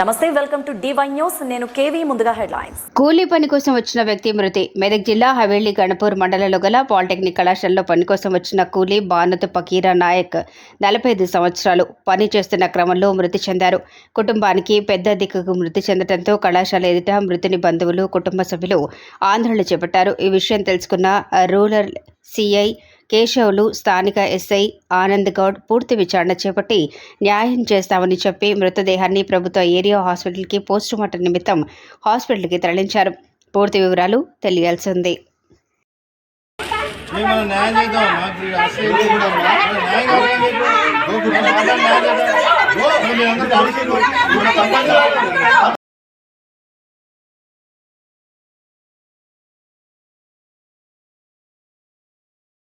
నమస్తే welcome to DY news నేను KV ముందుగా హెడ్లైన్స్. కూలీ పని కోసం వచ్చిన వ్యక్తి మృతి. మెదక్ జిల్లా హవేళి గణపూర్ మండలంలో గల పాలిటెక్నిక్ కళాశాలలో పని కోసం వచ్చిన కూలీ బానత్ పకీరా నాయక్ నలభై ఐదు సంవత్సరాలు పని చేస్తున్న క్రమంలో మృతి చెందారు. కుటుంబానికి పెద్ద దిక్కుకు మృతి చెందడంతో కళాశాల ఎదుట మృతిని బంధువులు కుటుంబ సభ్యులు ఆందోళన చేపట్టారు. ఈ విషయం తెలుసుకున్న రూరల్ సిఐ కేశవులు స్థానిక ఎస్ఐ ఆనంద్ గౌడ్ పూర్తి విచారణ చేపట్టి న్యాయం చేస్తామని చెప్పి మృతదేహాన్ని ప్రభుత్వ ఏరియా హాస్పిటల్కి పోస్టుమార్టం నిమిత్తం హాస్పిటల్కి తరలించారు. పూర్తి వివరాలు తెలియాల్సి ఉంది